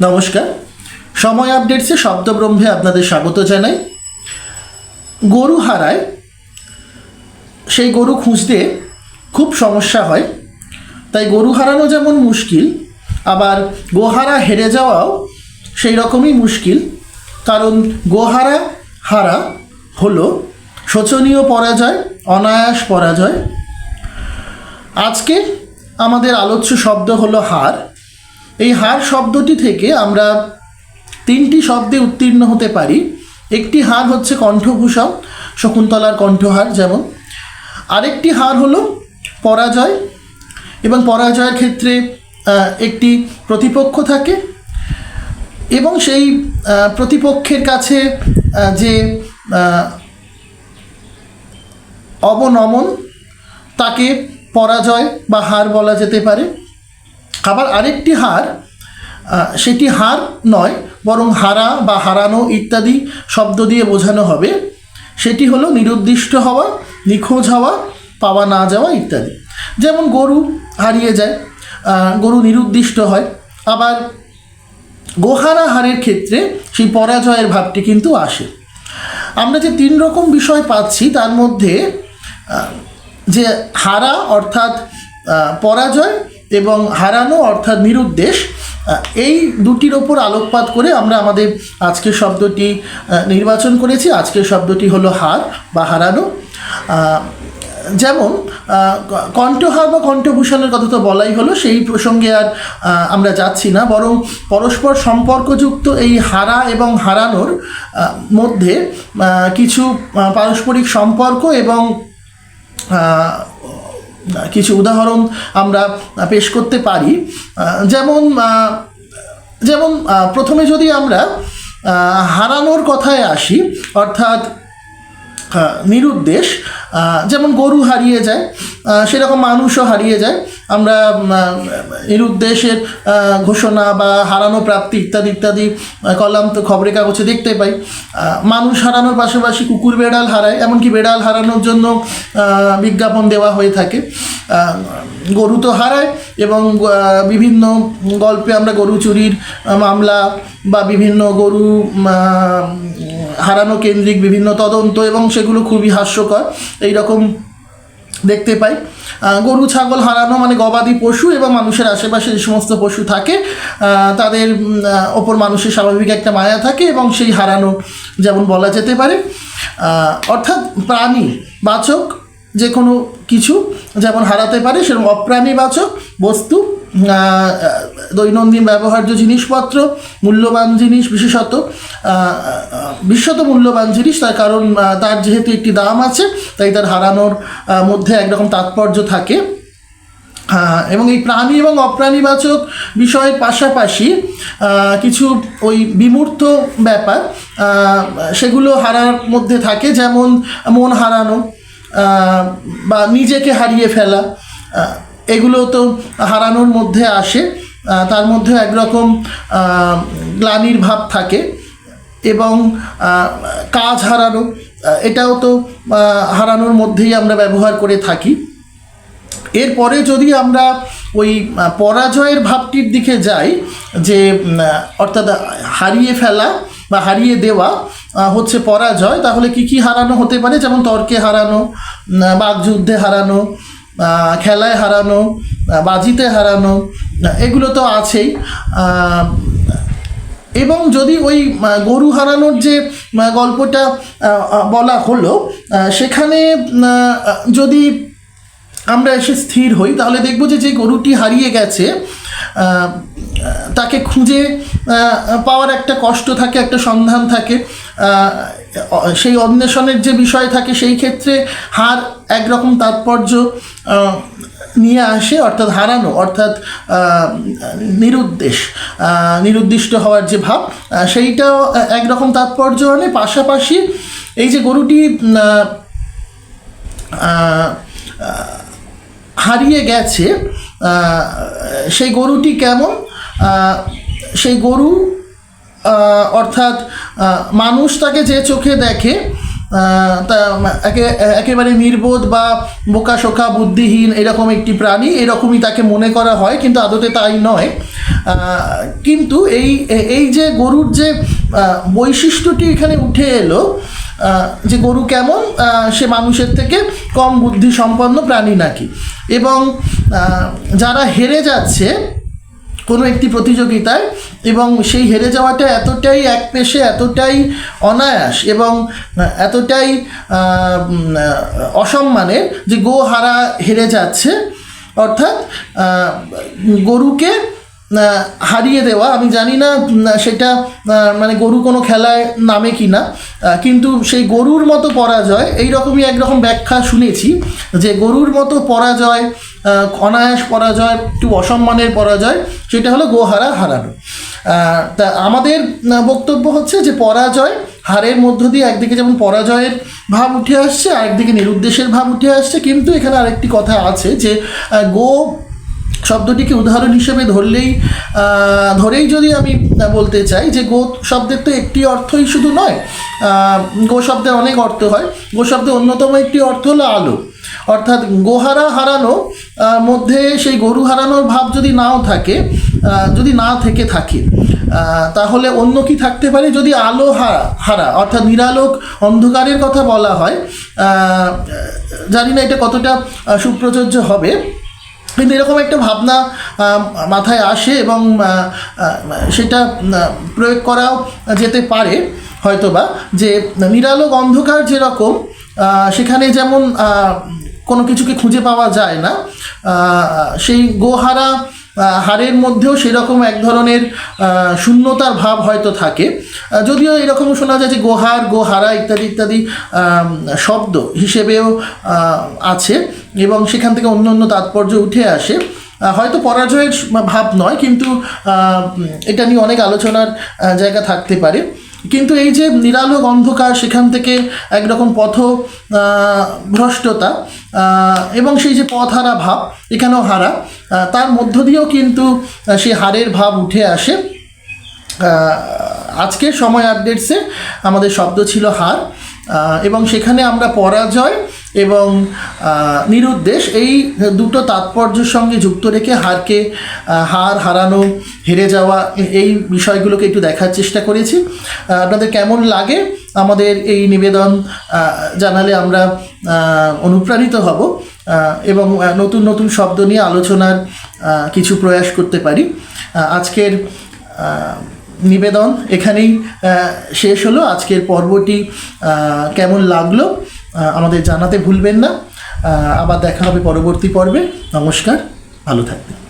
নমস্কার। সময় আপডেটসে শব্দব্রহ্মে আপনাদের স্বাগত জানাই। গরু হারায়, সেই গরু খুঁজতে খুব সমস্যা হয়। তাই গরু হারানো যেমন মুশকিল, আবার গোহারা হেরে যাওয়াও সেই রকমই মুশকিল। কারণ গোহারা হারা হলো শোচনীয় পরাজয়, অনায়াস পরাজয়। আজকে আমাদের আলোচ্য শব্দ হলো হার। এই হার শব্দটি থেকে আমরা তিনটি শব্দে উত্তীর্ণ হতে পারি। একটি হার হচ্ছে কণ্ঠভূষণ, শকুন্তলার কণ্ঠহার যেমন। আরেকটি হার হলো পরাজয় এবং পরাজয়ের ক্ষেত্রে একটি প্রতিপক্ষ থাকে এবং সেই প্রতিপক্ষের কাছে যে অবনমন, তাকে পরাজয় বা হার বলা যেতে পারে। আবার আরেকটি হার সেটি হার নয়, বরং হারা বা হারানো ইত্যাদি শব্দ দিয়ে বোঝানো হবে। সেটি হলো নিরুদ্দিষ্ট হওয়া, নিখোঁজ হওয়া, পাওয়া না যাওয়া ইত্যাদি। যেমন গরু হারিয়ে যায় গরু নিরুদ্দিষ্ট হয়, আবার গোহারা হারের ক্ষেত্রে সেই পরাজয়ের ভাবটি কিন্তু আসে। আমরা যে তিন রকম বিষয় পাচ্ছি, তার মধ্যে যে হারা অর্থাৎ পরাজয় এবং হারানো অর্থাৎ নিরুদ্দেশ এই দুটির ওপর আলোকপাত করে আমরা আমাদের আজকের শব্দটি নির্বাচন করেছি। আজকের শব্দটি হলো হার বা হারানো। যেমন কণ্ঠহার বা কণ্ঠভূষণের কথা তো বলাই হলো, সেই প্রসঙ্গে আর আমরা যাচ্ছি না। বরং পরস্পর সম্পর্কযুক্ত এই হারা এবং হারানোর মধ্যে কিছু পারস্পরিক সম্পর্ক এবং কিছু উদাহরণ আমরা পেশ করতে পারি। যেমন যেমন প্রথমে যদি আমরা হারানোর কথায় আসি, অর্থাৎ নিরুদ্দেশ যেমন গরু হারিয়ে যায় সেরকম মানুষও হারিয়ে যায়। আমরা নিরুদ্দেশের ঘোষণা বা হারানো প্রাপ্তি ইত্যাদি ইত্যাদি কলাম তো খবরের কাগজে দেখতে পাই। মানুষ হারানোর পাশাপাশি কুকুর, বেড়াল হারায়, এমনকি বেড়াল হারানোর জন্য বিজ্ঞাপন দেওয়া হয়ে থাকে। গরু তো হারায় এবং বিভিন্ন গল্পে আমরা গরু চুরির মামলা বা বিভিন্ন গরু হারানো কেন্দ্রিক বিভিন্ন তদন্ত এবং সেগুলো খুবই হাস্যকর। এই রকম দেখতে পাই। গরু ছাগল হারানো মানে গবাদি পশু এবং মানুষের আশেপাশে যে সমস্ত পশু থাকে তাদের ওপর মানুষের স্বাভাবিক একটা মায়া থাকে এবং সেই হারানো যেমন বলা যেতে পারে। অর্থাৎ প্রাণী বাচক যে কোনো কিছু যেমন হারাতে পারে সেরকম অপ্রাণীবাচক বস্তু আহ, দৈনন্দিন ব্যবহার্য জিনিসপত্র, মূল্যবান জিনিস বিশেষত বিশ্বত মূল্যবান জিনিস, তার কারণ তার যেহেতু একটি দাম আছে, তাই তার হারানোর মধ্যে একরকম তাৎপর্য থাকে। এবং এই প্রাণী এবং অপ্রাণীবাচক বিষয়ের পাশাপাশি কিছু ওই বিমূর্ত ব্যাপার সেগুলো হারার মধ্যে থাকে, যেমন মন হারানো বা নিজেকে হারিয়ে ফেলা এগুলো তো হারানোর মধ্যে আসে তার মধ্যে একরকম গ্লানির ভাব থাকে এবং কাজ হারানো এটাও তো হারানোর মধ্যেই আমরা ব্যবহার করে থাকি। এরপরে যদি আমরা ওই পরাজয়ের ভাবটির দিকে যাই যে অর্থাৎ হারিয়ে ফেলা বা হারিয়ে দেওয়া হচ্ছে পরাজয় তাহলে কি কি হারানো হতে পারে? যেমন তর্কে হারানো উম, বাকযুদ্ধে হারানো খেলায় হারানো বাজিতে হারানো এগুলো তো আছেই। এবং যদি ওই গরু হারানোর যে গল্পটা বলা হলো সেখানে যদি আমরা এসে স্থির হই, তাহলে দেখব যে যে গরুটি হারিয়ে গেছে তাকে খুঁজে পাওয়ার একটা কষ্ট থাকে, একটা সন্ধান থাকে। সেই অন্বেষণের যে বিষয় থাকে, সেই ক্ষেত্রে হার একরকম তাৎপর্য নিয়ে আসে, অর্থাৎ হারানো, অর্থাৎ নিরুদ্দেশ নিরুদ্দিষ্ট হওয়ার যে ভাব সেইটাও একরকম তাৎপর্য আনে। পাশাপাশি এই যে গরুটি হারিয়ে গেছে সেই গরুটি কেমন? সেই গরু অর্থাৎ মানুষ তাকে যে চোখে দেখে তা একে- একেবারে নির্বোধ বা বোকা শোকা বুদ্ধিহীন এরকম একটি প্রাণী, এরকমই তাকে মনে করা হয়, কিন্তু আদতে তাই নয়। কিন্তু এই এই যে গরুর যে বৈশিষ্ট্যটি এখানে উঠে এলো যে গরু কেমন সে মানুষের থেকে কম বুদ্ধি সম্পন্ন প্রাণী নাকি? এবং যারা হেরে যাচ্ছে কোনো একটি প্রতিযোগিতায়, এবং সেই হেরে যাওয়াটা এতটাই এক পেশে এতটাই অনায়াস এবং এতটাই অসম্মানের যে গো হারা হেরে যাচ্ছে, অর্থাৎ গরুকে হারিয়ে দেওয়া, আমি জানি না সেটা মানে গরু কোনো খেলায় নামে কি না কিন্তু সেই গরুর মতো পরাজয় এই রকমই একরকম ব্যাখ্যা শুনেছি, যে গরুর মতো পরাজয় অনায়াস পরাজয়, একটু অসম্মানের পরাজয়, সেটা হলো গোহারা হারানো। তা আমাদের বক্তব্য হচ্ছে যে পরাজয়, হারের মধ্য দিয়ে একদিকে যেমন পরাজয়ের ভাব উঠে আসছে, আরেকদিকে নিরুদ্দেশের ভাব উঠে আসছে, কিন্তু এখানে আরেকটি কথা আছে যে গো শব্দটিকে উদাহরণ হিসেবে ধরলেই ধরেই যদি আমি বলতে চাই যে গো শব্দের তো একটি অর্থই শুধু নয় গো শব্দের অনেক অর্থ হয়। গো শব্দের অন্যতম একটি অর্থ হলো আলো। অর্থাৎ গোহারা হারানো মধ্যে সেই গরু হারানোর ভাব যদি নাও থাকে যদি না থেকে থাকে তাহলে অন্য কি থাকতে পারে? যদি আলো হারা হারা, অর্থাৎ নিরালোক অন্ধকারের কথা বলা হয় জানি না এটা কতটা সুপ্রযোজ্য হবে। কিন্তু এরকম একটা ভাবনা মাথায় আসে এবং সেটা প্রয়োগ করাও যেতে পারে হয়তোবা, যে নিরালোক অন্ধকার যেরকম সেখানে যেমন কোনো কিছুকে খুঁজে পাওয়া যায় না সেই গোহারা হারের মধ্যেও সেরকম এক ধরনের শূন্যতার ভাব হয়তো থাকে। যদিও এরকম শোনা যায় যে গোহার, গোহারা ইত্যাদি ইত্যাদি শব্দ হিসেবেও আছে এবং সেখান থেকে অন্য অন্য তাৎপর্য উঠে আসে। হয়তো পরাজয়ের ভাব নয়, কিন্তু এটা নিয়ে অনেক আলোচনার জায়গা থাকতে পারে। কিন্তু এই যে নিরালোক অন্ধকার, সেখান থেকে একরকম পথ ভ্রষ্টতা এবং সেই যে পথ হারা ভাব, এখানেও হারা তার মধ্য দিয়েও কিন্তু সেই হারের ভাব উঠে আসে। আজকে আজকের সময় আপডেটসে আমাদের শব্দ ছিল হার এবং সেখানে আমরা পরাজয় এবং নিরুদ্দেশ এই দুটো তাৎপর্যের সঙ্গে যুক্ত রেখে হারকে হার হারানো, হেরে যাওয়া এই বিষয়গুলোকে একটু দেখার চেষ্টা করেছি। আপনাদের কেমন লাগে আমাদের এই নিবেদন জানালে আমরা অনুপ্রাণিত হব এবং নতুন নতুন শব্দ নিয়ে আলোচনার কিছু প্রয়াস করতে পারি। আজকের নিবেদন এখানেই শেষ হলো। আজকের পর্বটি কেমন লাগল? আমাদের জানাতে ভুলবেন না। আবার দেখা হবে পরবর্তী পর্বে। নমস্কার ভালো থাকবেন।